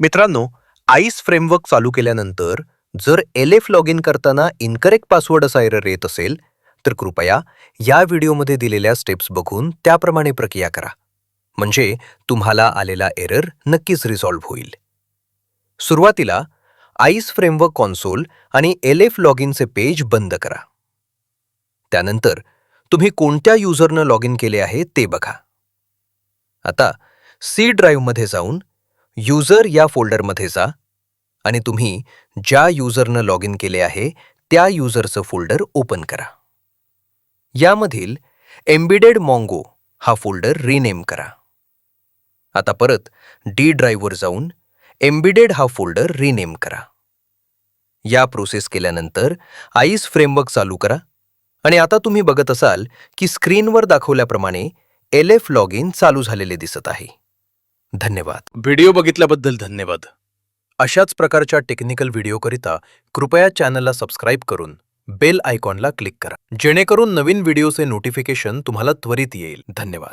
मित्रांनो ice framework चालू केल्यानंतर जर एल एफ लॉग इन करताना इनकरेक्ट पासवर्ड असा एरर येत असेल तर कृपया या व्हिडिओमध्ये दिलेल्या स्टेप्स बघून त्याप्रमाणे प्रक्रिया करा. म्हणजे तुम्हाला आलेला एरर नक्कीच रिझॉल्व्ह होईल. सुरुवातीला आईस फ्रेमवर्क कॉन्सोल आणि एल एफ लॉग इनचे पेज बंद करा. त्यानंतर तुम्ही कोणत्या युजरनं लॉग इन केले आहे ते बघा. आता सी ड्राईव्हमध्ये जाऊन युजर या फोल्डरमध्ये जा आणि तुम्ही ज्या युजरनं लॉग इन केले आहे त्या युजरचं फोल्डर ओपन करा. यामधील एम्बिडेड मॉन्गो हा फोल्डर रिनेम करा. आता परत डी ड्राईव्हवर जाऊन एम्बिडेड हा फोल्डर रिनेम करा. या प्रोसेस केल्यानंतर आईस फ्रेमवर्क चालू करा आणि आता तुम्ही बघत असाल की स्क्रीनवर दाखवल्याप्रमाणे एल एफ लॉग इन चालू झालेले दिसत आहे. धन्यवाद. व्हिडिओ बघितल्याबद्दल धन्यवाद. अशाच प्रकारच्या टेक्निकल व्हिडिओकरिता कृपया चॅनलला सबस्क्राईब करून बेल आयकॉनला क्लिक करा. जेणेकरून नवीन व्हिडिओचे नोटिफिकेशन तुम्हाला त्वरित येईल. धन्यवाद.